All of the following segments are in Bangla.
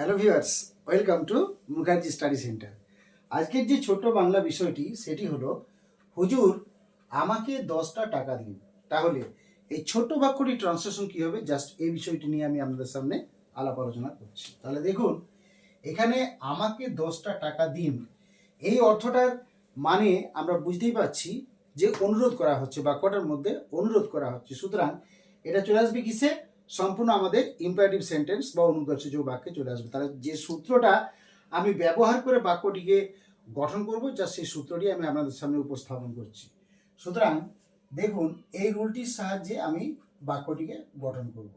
Hello viewers, welcome to Mukherjee study centre. আজকের যে ছোট্ট বাংলা বিষয়টি, সেটি হলো, হুজুর, আমাকে দশটা টাকা দিন। তাহলে, এই ছোট্ট বাক্যটি ট্রান্সলেশন কী হবে? জাস্ট এই বিষয়টি নিয়ে আমি আপনাদের সামনে আলাপ আলোচনা করছি। তাহলে দেখুন, এখানে আমাকে দশটা টাকা দিন, এই অর্থটার মানে আমরা বুঝতেই পারছি যে অনুরোধ করা হচ্ছে, বাক্যটার মধ্যে অনুরোধ করা হচ্ছে। সুতরাং, এটা চলে আসবে কিসে? সম্পূর্ণ আমাদের ইম্পারেটিভ সেন্টেন্স বা অনুদার্সযোগ বাক্যে চলে আসবে। তাহলে যে সূত্রটা আমি ব্যবহার করে বাক্যটিকে গঠন করব, যা সেই সূত্রটি আমি আপনাদের সামনে উপস্থাপন করছি। সুতরাং দেখুন, এই রুলটির সাহায্যে আমি বাক্যটিকে গঠন করব।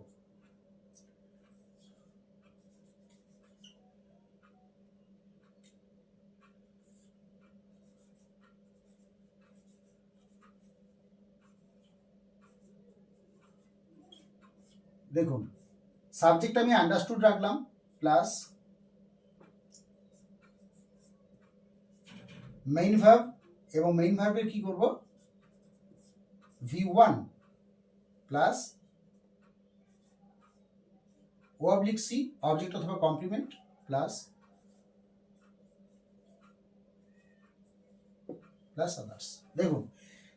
দেখুন সাবজেক্ট আমি আন্ডারস্টুড রাখলাম প্লাস মেইন ভার্ব এবং মেইন ভার্বের কি করব? V one plus O oblique C object অথবা কমপ্লিমেন্ট প্লাস প্লাস আদার্স দেখুন,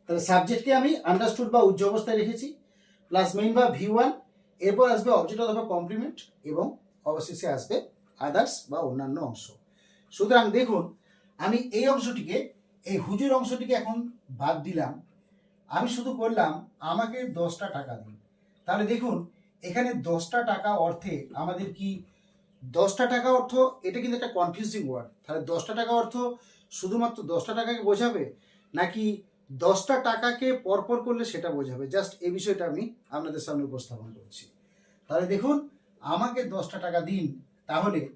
তাহলে সাবজেক্টকে আমি আন্ডারস্টুড বা উচ্চ অবস্থায় রেখেছি প্লাস মেইন বা ভি ওয়ান এরপর আসবে অবজেক্ট অথবা কমপ্লিমেন্ট এবং অবশেষে আসবে আদার্স বা অন্যান্য অংশ। সুতরাং দেখুন, আমি এই অংশটিকে, এই হুজুর অংশটিকে এখন বাদ দিলাম। আমি শুধু করলাম আমাকে দশটা টাকা দিন। তাহলে দেখুন, এখানে দশটা টাকা অর্থে আমাদের কি, দশটা টাকা অর্থ, এটা কিন্তু একটা কনফিউজিং ওয়ার্ড তাহলে দশটা টাকা অর্থ শুধুমাত্র দশটা টাকাকে বোঝাবে? নাকি দশটা টাকাকে পরপর করলে সেটা বোঝাবে। জাস্ট এই বিষয়টা আমি আপনাদের সামনে উপস্থাপন করছি। তাহলে দেখুন, আমাকে দশটা টাকা দিন, তাহলে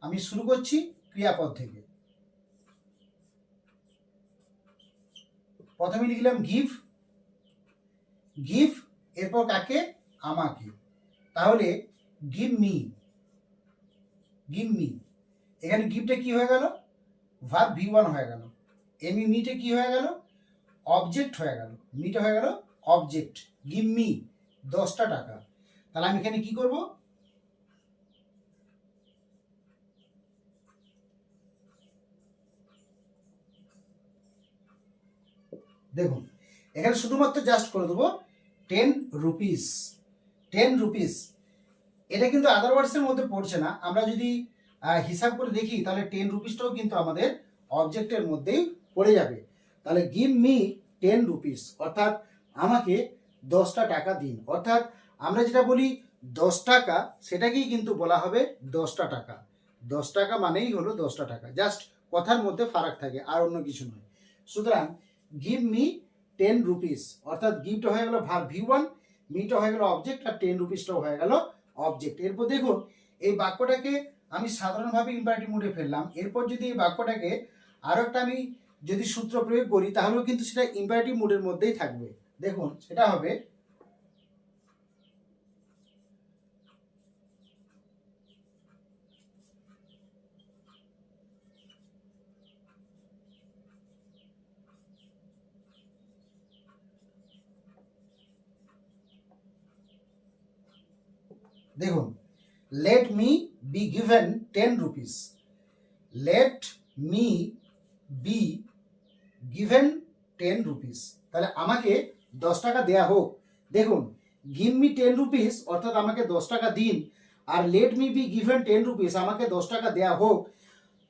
আমি শুরু করছি ক্রিয়াপদ থেকে। প্রথমে লিখলাম গিভ গিভ এরপর কাকে? আমাকে। তাহলে গিভ মি। Give me. এখানে গিফটে কি হয়ে গেল? ভাব ভি ওয়ান হয়ে গেল। এমি মিটে কি হয়ে গেল? অবজেক্ট হয়ে গেল। মিটে হয়ে গেল অবজেক্ট গিভ মি দশটা টাকা। তাহলে আমি এখানে কি করব? দেখুন, এখানে শুধুমাত্র জাস্ট করে দেবো টেন রুপিস টেন রুপিস এটা কিন্তু আদার ওয়ার্ডসের মধ্যে পড়ছে না। আমরা যদি হিসাব করে দেখি, তাহলে টেন রুপিসটাও কিন্তু আমাদের অবজেক্টের মধ্যেই পড়ে যাবে। তাহলে গিভ মি টেন রুপিস অর্থাৎ আমাকে দশটা টাকা দিন। অর্থাৎ আমরা যেটা বলি দশ টাকা, সেটাকেই কিন্তু বলা হবে দশটা টাকা। দশ টাকা মানেই হলো দশটা টাকা। জাস্ট কথার মধ্যে ফারাক থাকে, আর অন্য কিছু নয়। সুতরাং গিভ মি টেন রুপিস অর্থাৎ গিফট হয়ে গেল ভার ভি ওয়ান মিটা হয়ে গেল অবজেক্ট আর টেন রুপিসটাও হয়ে গেল অবজেক্ট এরপর দেখুন, এই বাক্যটাকে আমি সাধারণভাবে ইম্পারেটিভ মুডে ফেললাম। এরপর যদি এই বাক্যটাকে আরও একটা আমি যদি সূত্র প্রয়োগ করি, তাহলেও কিন্তু সেটা ইম্পারেটিভ মুডের মধ্যেই থাকবে। দেখুন, সেটা হবে দেখুন let me be given ten rupees let me be given ten rupees তাহলে আমাকে দশ টাকা দেয়া হোক। দেখুন গিভ মি টেন রুপিস অর্থাৎ আমাকে দশ টাকা দিন, আর let me be given ten rupees আমাকে দশ টাকা দেয়া হোক।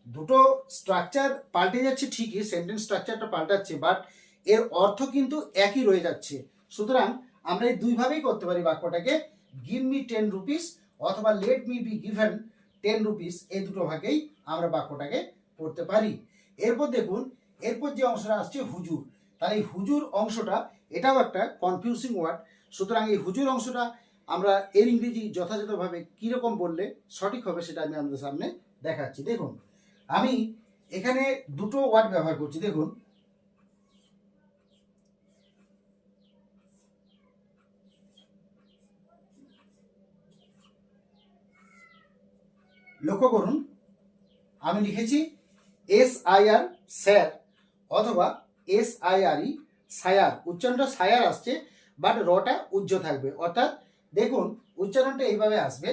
দুটো স্ট্রাকচার পাল্টে যাচ্ছে ঠিকই সেন্টেন্স স্ট্রাকচারটা পাল্টাচ্ছে বাট এর অর্থ কিন্তু একই রয়ে যাচ্ছে। সুতরাং আমরা এই দুইভাবেই করতে পারি বাক্যটাকে। গিভ মি টেন রুপিস অথবা let me be given ten rupees এই দুটো ভাগেই আমরা বাক্যটাকে পড়তে পারি। এরপর দেখুন এরপর যে অংশটা আসছে হুজুর, তাহলে এই হুজুর অংশটা, এটাও একটা কনফিউজিং ওয়ার্ড সুতরাং এই হুজুর অংশটা আমরা এর ইংরেজি যথাযথভাবে কীরকম বললে সঠিক হবে সেটা আমি আপনাদের সামনে দেখাচ্ছি। দেখুন, আমি এখানে দুটো ওয়ার্ড ব্যবহার করছি, দেখুন। লক্ষ্য করুন, আমি লিখেছি এস আই আর স্যার অথবা S I R E sire. উচ্চারণটা সায়ার আসছে বাট রটা উজ্জ থাকবে। অর্থাৎ দেখুন, উচ্চারণটা এইভাবে আসবে।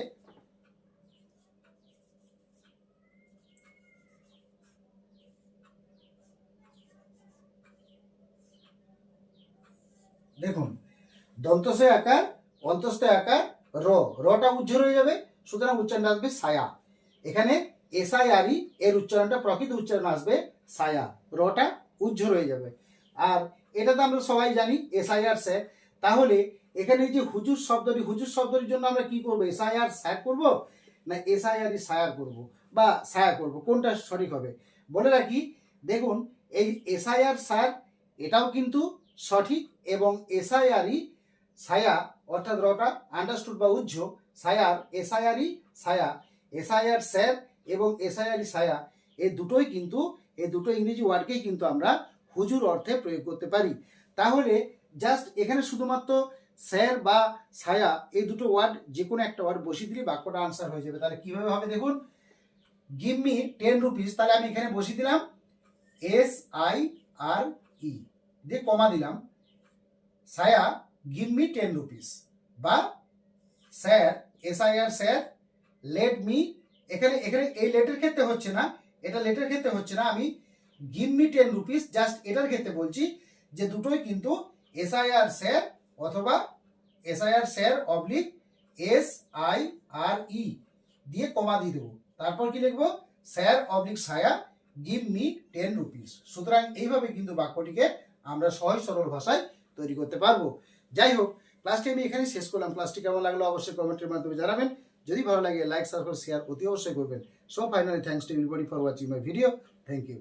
দেখুন দন্তসে আকার অন্তস্থ আকার, র। রটা উজ্জ্বল হয়ে যাবে, সুতরাং উচ্চারণ আসবে সায়া। এখানে এসআইআরই এর উচ্চারণটা প্রকৃত উচ্চারণ আসবে সায়া। রটা উজ্জ্বল হয়ে যাবে। আর এটা তো আমরা সবাই জানি এসআইআর স্যার তাহলে এখানে যে হুজুর শব্দটি, হুজুর শব্দটির জন্য আমরা কি করব? এসআইআর স্যার করব? না এসআইআরই সায়ার করব? বা সায়া করব? কোনটা সঠিক হবে? বলে রাখি, দেখুন, এই এসআইআর স্যার এটাও কিন্তু সঠিক এবং এসআইআরই ছায়া, অর্থাৎ রটা আন্ডারস্টুড বা উজ্জ ছায়ার এসআইআরই ছায়া। এসআইআর স্যার এবং এসআইআরই ছায়া, এই দুটোই কিন্তু এই দুটো ইংরেজি ওয়ার্ডকেই কিন্তু আমরা হুজুর অর্থে প্রয়োগ করতে পারি। তাহলে জাস্ট এখানে শুধুমাত্র স্যার বা ছায়া এই দুটো ওয়ার্ড যে কোনো একটা ওয়ার্ড বসিয়ে দিলে বাক্যটা আনসার হয়ে যাবে। তাহলে কীভাবে হবে দেখুন? গিভ মি টেন রুপিস তাহলে আমি এখানে বসিয়ে দিলাম এস আই আর ই দিয়ে কমা দিলাম, ছায়া গিভ মি টেন রুপিস বা sir S I R sir let me এখানে এখানে এই লেটের ক্ষেত্রে হচ্ছে না। এটা লেটের ক্ষেত্রে হচ্ছে না, আমি give me ten rupees just এটার ক্ষেত্রে বলছি যে দুটোই কিন্তু এস আই আর স্যার অথবা S I R sir oblique S I R E দিয়ে কমা দিয়ে দেবো। তারপর কি লিখব? Sir oblique sire give me ten rupees সুতরাং এইভাবে কিন্তু বাক্যটিকে আমরা সহজ সরল ভাষায় তৈরি করতে পারব। যাই হোক ক্লাসটি আমি এখানে শেষ করলাম। ক্লাসটি কেমন লাগল অবশ্যই কমেন্টের মাধ্যমে জানাবেন। যদি ভালো লাগে লাইক সাবস্ক্রাইব শেয়ার অতি অবশ্যই করবেন। So finally thanks to everybody for watching my video thank you